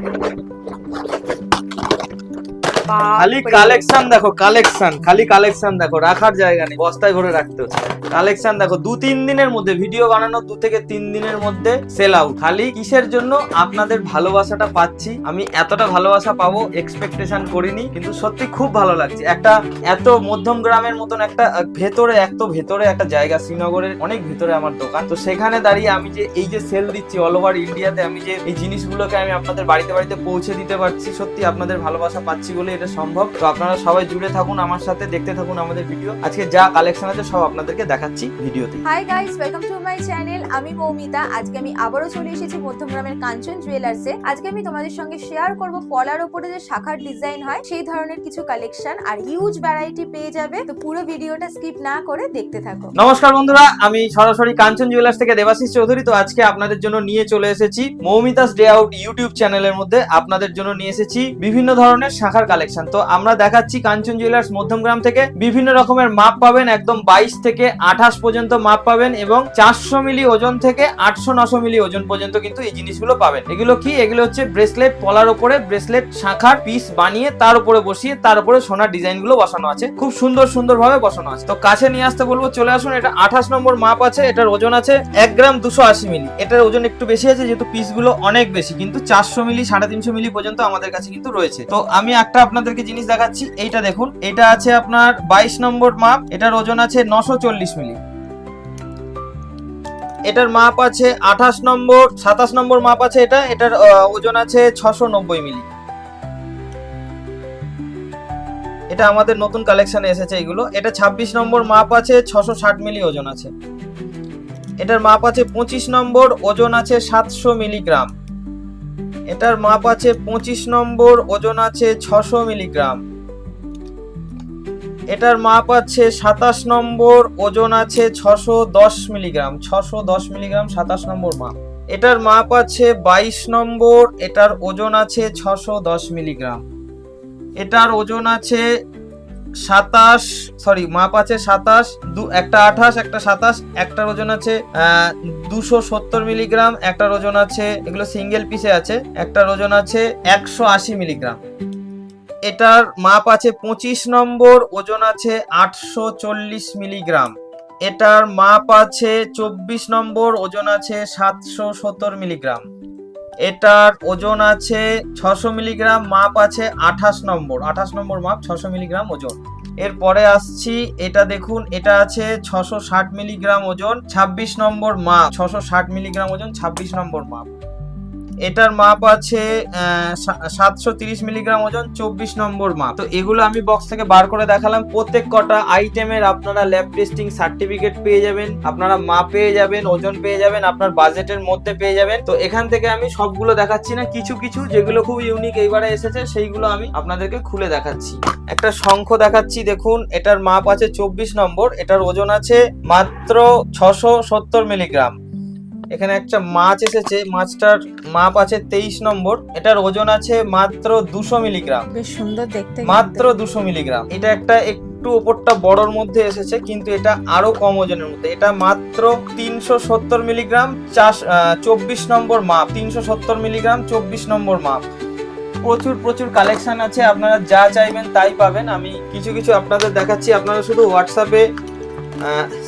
何? খালি কালেকশন দেখো কালেকশন খালি কালেকশন দেখো রাখার জায়গা নেই বস্তায় ভরে রাখতে হচ্ছে। কালেকশন দেখো দু তিন দিনের মধ্যে ভিডিও বানানো দু থেকে তিন দিনের মধ্যে সেল আউট খালি কিসের জন্য আপনাদের ভালোবাসাটা পাচ্ছি? আমি এতটা ভালোবাসা পাবো এক্সপেকটেশন করিনি কিন্তু সত্যি খুব ভালো লাগছে। একটা এত মধ্যম গ্রামের মতন একটা ভেতরে এত ভেতরে একটা জায়গা শ্রীনগরের অনেক ভেতরে আমার দোকান। তো সেখানে দাঁড়িয়ে আমি যে এই যে সেল দিচ্ছি অল ওভার ইন্ডিয়াতে আমি যে এই জিনিসগুলোকে আমি আপনাদের বাড়িতে বাড়িতে পৌঁছে দিতে পারছি সত্যি আপনাদের ভালোবাসা পাচ্ছি বলে এটা সম্ভব। তো আপনারা সবাই জুড়ে থাকুন আমার সাথে দেখতে থাকুন আমাদের ভিডিও আজকে যা কালেকশন আছে সব আপনাদেরকে দেখাচ্ছি ভিডিওতে hi guys welcome to my channel আমি মৌমিতা। আজকে আমি আবারও চলে এসেছি মধ্যমগ্রামের কাঞ্চন জুয়েলার্সে আজকে আমি তোমাদের সঙ্গে শেয়ার করব পলার ওপরে যে শাখার ডিজাইন হয় সেই ধরনের কিছু কালেকশন আর হিউজ ভ্যারাইটি পেয়ে যাবে। তো পুরো ভিডিওটা স্কিপ না করে দেখতে থাকো। নমস্কার বন্ধুরা আমি সরাসরি কাঞ্চন জুয়েলার্স থেকে দেবাশিস চৌধুরী। তো আজকে আপনাদের জন্য নিয়ে চলে এসেছি মৌমিতাস ডে আউট ইউটিউব চ্যানেলের মধ্যে। আপনাদের জন্য নিয়ে এসেছি বিভিন্ন ধরনের শাখার কালেকশন তো আমরা দেখাচ্ছি কাঞ্চন জুয়েলার্স মধ্যমগ্রাম থেকে বিভিন্ন রকমের মাপ পাবেন, একদম বাইশ থেকে আঠাশ পর্যন্ত মাপ পাবেন এবং চারশো মিলি ওজন থেকে আটশো নশো মিলি ওজন পর্যন্ত কিন্তু এই জিনিসগুলো পাবেন। এগুলো কি? এগুলো হচ্ছে ব্রেসলেট পলার ওপরে ব্রেসলেট শাখার পিস বানিয়ে তার উপরে বসিয়ে তার উপরে সোনার ডিজাইনগুলো বসানো আছে। খুব সুন্দর সুন্দর ভাবে বসানো আছে। তো কাছে নিয়ে আসতে বলব, চলে আসুন, এটা আঠাশ নম্বর মাপ আছে, এটার ওজন আছে এক গ্রাম দুশো আশি মিলি। এটার ওজন একটু বেশি আছে, যেহেতু পিসগুলো অনেক বেশি, কিন্তু চারশো মিলি, সাড়ে তিনশো মিলি পর্যন্ত আমাদের কাছে কিন্তু রয়েছে। তো আমি একটা আপনাদেরকে জিনিস দেখাচ্ছি। এইটা দেখুন, এটা আছে আপনার বাইশ নম্বর মাপ, এটার ওজন আছে নশো চল্লিশ মিলি। এটার মাপ আছে আঠাশ নম্বর, সাতাশ নম্বর মাপ আছে এটা, এটার ওজন আছে ছশো নব্বই মিলি। এটা আমাদের নতুন কালেকশনে এসেছে এগুলো। এটা ছাব্বিশ নম্বর মাপ আছে, ছশো ষাট মিলি ওজন আছে। এটার মাপ আছে পঁচিশ নম্বর, ওজন আছে সাতশো মিলিগ্রাম। এটার মাপ আছে পঁচিশ নম্বর, ওজন আছে ছশো মিলিগ্রাম। এটার মাপ আছে সাতাশ নম্বর, ওজন আছে ছশো দশ মিলিগ্রাম। ছশো দশ মিলিগ্রাম, সাতাশ নম্বর মাপ। এটার মাপ আছে বাইশ নম্বর, এটার ওজন আছে ছশো দশ মিলিগ্রাম। এটার ওজন আছে সাতাশ সরি মাপ আছে সাতাশ, দু, একটা আঠাশ, একটা সাতাশ, একটার ওজন আছে দুশো সত্তর মিলিগ্রাম, একটার ওজন আছে, এগুলো সিঙ্গেল পিসে আছে, একটার ওজন আছে একশো আশি মিলিগ্রাম। এটার মাপ আছে পঁচিশ নম্বর, ওজন আছে আটশো চল্লিশ মিলিগ্রাম। এটার মাপ আছে চব্বিশ নম্বর, ওজন আছে সাতশো সত্তর মিলিগ্রাম। এটার ওজন আছে ছশো মিলিগ্রাম, মাপ আছে আঠাশ নম্বর। আঠাশ নম্বর মাপ, ছশো মিলিগ্রাম ওজন। এরপরে আসছি, এটা দেখুন, এটা আছে ছশো ষাট মিলিগ্রাম ওজন, ছাব্বিশ নম্বর মাপ। ছশো ষাট মিলিগ্রাম ওজন, ছাব্বিশ নম্বর মাপ। এটার মাপ আছে সাতশো তিরিশ মিলিগ্রাম ওজন, চব্বিশ নম্বর মাপ। তো এগুলো আমি বক্স থেকে বার করে দেখালাম। প্রত্যেক কটা আইটেমের আপনারা ল্যাব টেস্টিং সার্টিফিকেট পেয়ে যাবেন। আপনারা মাপ পেয়ে যাবেন, ওজন পেয়ে যাবেন, আপনার বাজেটের মধ্যে পেয়ে যাবেন। তো এখান থেকে আমি সবগুলো দেখাচ্ছি না, কিছু কিছু যেগুলো খুব ইউনিক এইবারে এসেছে, সেইগুলো আমি আপনাদেরকে খুলে দেখাচ্ছি। একটা শঙ্খ দেখাচ্ছি, দেখুন, এটার মাপ আছে চব্বিশ নম্বর, এটার ওজন আছে মাত্র ছশো সত্তর মিলিগ্রাম। এখানে একটা মাছ এসেছে মাছটার মাপ আছে তেইশ নম্বর। এটার ওজন আছে মাত্র দুশো মিলিগ্রাম। বেশ সুন্দর দেখতে মাত্র দুশো মিলিগ্রাম। এটা একটা একটু ওপরটা বড়র মধ্যে এসেছে কিন্তু এটা আরও কম ওজনের মধ্যে। এটা মাত্র তিনশো সত্তর মিলিগ্রাম চাষ চব্বিশ নম্বর মাপ। তিনশো সত্তর মিলিগ্রাম চব্বিশ নম্বর মাপ। প্রচুর প্রচুর কালেকশন আছে। আপনারা যা চাইবেন তাই পাবেন। আমি কিছু কিছু আপনাদের দেখাচ্ছি। আপনারা শুধু হোয়াটসঅ্যাপে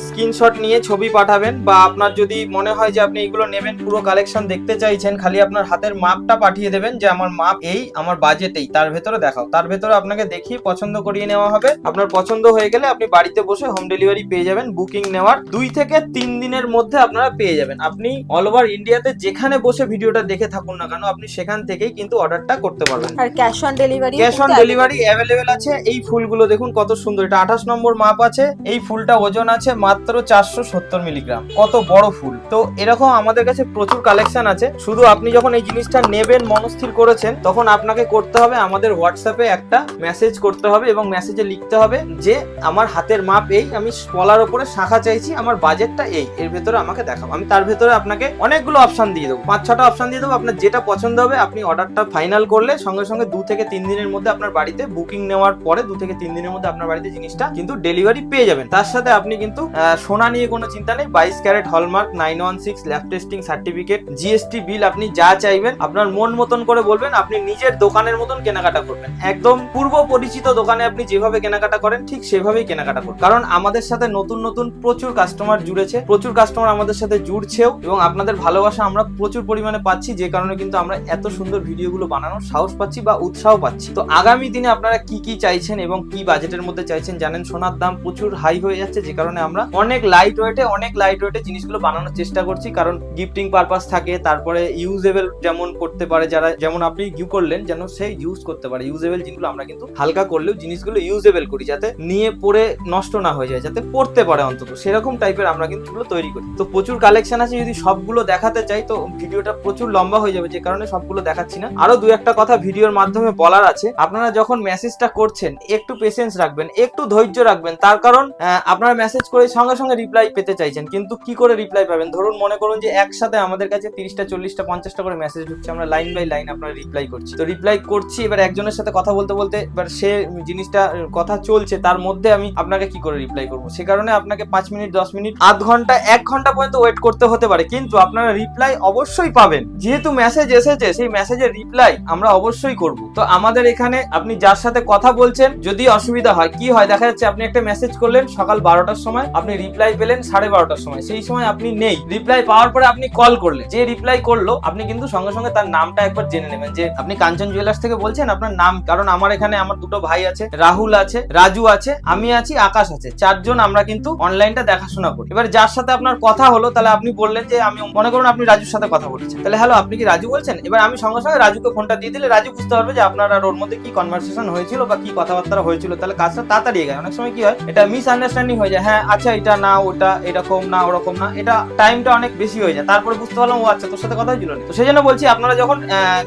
স্ক্রিনশট নিয়ে ছবি পাঠাবেন বা আপনার যদি মনে হয় যে আপনি এগুলো নেবেন পুরো কালেকশন দেখতে চাইছেন খালি আপনার হাতের মাপটা পাঠিয়ে দেবেন যে আমার মাপ এই আমার বাজেটেই তার ভেতরে দেখাও। তার ভেতরে আপনাকে দেখিয়ে পছন্দ করিয়ে নেওয়া হবে। আপনার পছন্দ হয়ে গেলে আপনি বাড়িতে বসে হোম ডেলিভারি পেয়ে যাবেন। বুকিং নেওয়ার দুই থেকে তিন দিনের মধ্যে আপনারা পেয়ে যাবেন। আপনি অল ওভার ইন্ডিয়াতে যেখানে বসে ভিডিওটা দেখে থাকুন না কেন আপনি সেখান থেকেই কিন্তু অর্ডারটা করতে পারবেন। আর cash on delivery cash on delivery available আছে। এই ফুলগুলো দেখুন কত সুন্দর। এটা আঠাশ নম্বর মাপ আছে। এই ফুলটা ওজন আছে মাত্র চারশো সত্তর মিলিগ্রাম। কত বড় ফুল। তো এরকম আমাদের কাছে প্রচুর কালেকশন আছে। শুধু আপনি যখন এই জিনিসটা নেবেন, মনস্থির করেছেন, তখন আপনাকে করতে হবে, আমাদের হোয়াটসঅ্যাপে একটা মেসেজ করতে হবে এবং মেসেজে লিখতে হবে যে, আমার হাতের মাপ এই, আমি পলার ওপরে শাখা চাইছি, আমার বাজেটটা এই, এর ভেতরে আমাকে দেখাবো আমি তার ভেতরে আপনাকে অনেকগুলো অপশন দিয়ে দেবো। পাঁচ, ছটা অপশন দিয়ে দেবো। আপনার যেটা পছন্দ হবে, আপনি অর্ডারটা ফাইনাল করলে সঙ্গে সঙ্গে দু থেকে তিন দিনের মধ্যে আপনার বাড়িতে বুকিং নেওয়ার পরে দু থেকে তিন দিনের মধ্যে আপনার বাড়িতে জিনিসটা কিন্তু ডেলিভারি পেয়ে যাবেন। তার সাথে আপনি কিন্তু আহ, আহ, সোনা নিয়ে কোনো চিন্তা নেই। বাইশ carat hallmark nine one six lab testing certificate GST bill আপনি যা চাইবেন আপনার মন মতন করে বলবেন আপনি নিজের দোকানের মতন কেনাকাটা করবেন। একদম পূর্ব পরিচিত দোকানে আপনি যেভাবে কেনাকাটা করেন ঠিক সেভাবেই কেনাকাটা করুন কারণ আমাদের সাথে নতুন নতুন প্রচুর কাস্টমার জুড়েছে প্রচুর কাস্টমার আমাদের সাথে জুড়ছেও এবং আপনাদের ভালোবাসা আমরা প্রচুর পরিমাণে পাচ্ছি যে কারণে কিন্তু আমরা এত সুন্দর ভিডিওগুলো বানানোর সাহস পাচ্ছি বা উৎসাহ পাচ্ছি। তো আগামী দিনে আপনারা কি কি চাইছেন এবং কি বাজেটের মধ্যে চাইছেন জানেন? সোনার দাম প্রচুর হাই হয়ে যাচ্ছে যে কারণে আমরা অনেক লাইট ওয়েটে অনেক লাইট ওয়েটে জিনিসগুলো বানানোর চেষ্টা করছি। কারণ গিফটিং পারপাস থাকে, তারপরে ইউজেবল যেমন করতে পারে যারা, যেমন আপনি ইউ করলেন, যেন সে ইউজ করতে পারে। ইউজেবল জিনিসগুলো আমরা কিন্তু হালকা করলেও জিনিসগুলো ইউজেবল করি, যাতে নিয়ে পরে নষ্ট না হয়ে যায়, যাতে পড়তে পারে অন্তত। সেরকম টাইপের আমরা কিন্তু তৈরি করি। তো প্রচুর কালেকশন আছে, যদি সবগুলো দেখাতে চাই, তো ভিডিওটা প্রচুর লম্বা হয়ে যাবে, যে কারণে সবগুলো দেখাচ্ছি না। আরও দু একটা কথা ভিডিওর মাধ্যমে বলার আছে। আপনারা যখন মেসেজটা করছেন, একটু পেশেন্স রাখবেন, একটু ধৈর্য রাখবেন, তার কারণ আপনারা মেসেজ করে সঙ্গে সঙ্গে রিপ্লাই পেতে চাইছেন। কিন্তু কি করে রিপ্লাই পাবেন? ধরুন মনে করুন যে একসাথে আমাদের কাছে তিরিশটা, চল্লিশটা, পঞ্চাশটা করে মেসেজ ঢুকছে। আমরা লাইন বাই লাইন আপনারা রিপ্লাই করছি। তো রিপ্লাই করছি, এবার একজনের সাথে কথা বলতে বলতে এবার সে জিনিসটা, কথা চলছে, তার মধ্যে আমি আপনাকে কি করে রিপ্লাই করব? সে কারণে আপনাকে পাঁচ মিনিট, দশ মিনিট, আধ ঘণ্টা, এক ঘণ্টা পর্যন্ত ওয়েট করতে হতে পারে। কিন্তু আপনারা রিপ্লাই অবশ্যই পাবেন। যেহেতু মেসেজ এসেছে, সেই মেসেজের রিপ্লাই আমরা অবশ্যই করব। তো আমাদের এখানে আপনি যার সাথে কথা বলছেন, যদি অসুবিধা হয়, কি হয়? দেখা যাচ্ছে আপনি একটা মেসেজ করলেন সকাল বারোটার সময় আপনি রিপ্লাই পেলেন সাড়ে বারোটার সময়। সেই সময় আপনি নেই। রিপ্লাই পাওয়ার পরে আপনি কল করলেন। যে রিপ্লাই করল, আপনি কিন্তু সঙ্গে সঙ্গে তার নামটা একবার জেনে নেবেন। যে আপনি কাঞ্চন জুয়েলার্স থেকে বলছেন আপনার নাম, কারণ আমার এখানে আমার দুটো ভাই আছে, রাহুল আছে, রাজু আছে, আমি আছি, আকাশ আছে। চারজন আমরা কিন্তু অনলাইনটা দেখাশোনা করি। এবার যার সাথে আপনার কথা হলো, তাহলে আপনি বললেন যে আমি, মনে করুন আপনি রাজুর সাথে কথা বলেছেন। তাহলে হ্যালো আপনি কি রাজু বলছেন? এবার আমি সঙ্গে সঙ্গে রাজুকে ফোনটা দিয়ে দিলে রাজু বুঝতে পারবে যে আপনার আর ওর মধ্যে কি কনভারসেশন হয়েছিল বা কি কথাবার্তা হয়েছিল। তাহলে কাজটা তাড়াতাড়ি এগায় অনেক সময় কি হয়, এটা মিস আন্ডারস্ট্যান্ডিং হয়ে যায়। হ্যাঁ আচ্ছা এটা না, ওটা এরকম না, ওরকম না। এটা টাইমটা অনেক বেশি হয়ে যায়। তারপরে বুঝতে পারলাম, ও আচ্ছা তোর সাথে কথা হয়েছিল তো সেই জন্য বলছি, আপনারা যখন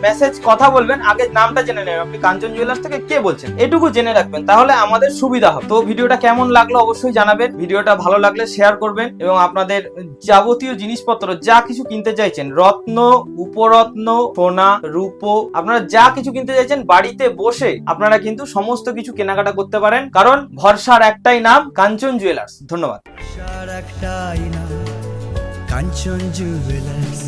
মেসেজ কথা বলবেন, আগে নামটা জেনে নেবেন। আপনি কাঞ্চন জুয়েলার্স থেকে কে বলছেন? এটুকু জেনে রাখবেন, তাহলে আমাদের সুবিধা হবে। তো ভিডিওটা কেমন লাগল অবশ্যই জানাবেন। ভিডিওটা ভালো লাগলে শেয়ার করবেন এবং আপনাদের যাবতীয় জিনিসপত্র, যা কিছু কিনতে চাইছেন, রত্ন, উপরত্ন, সোনা, রূপো, আপনারা যা কিছু কিনতে চাইছেন, বাড়িতে বসে আপনারা কিন্তু সমস্ত কিছু কেনাকাটা করতে পারেন। কারণ ভরসার একটাই নাম কাঞ্চন জুয়েলার্স ধন্যবাদ। একটাই নাম কাঞ্চন জুয়েলার্স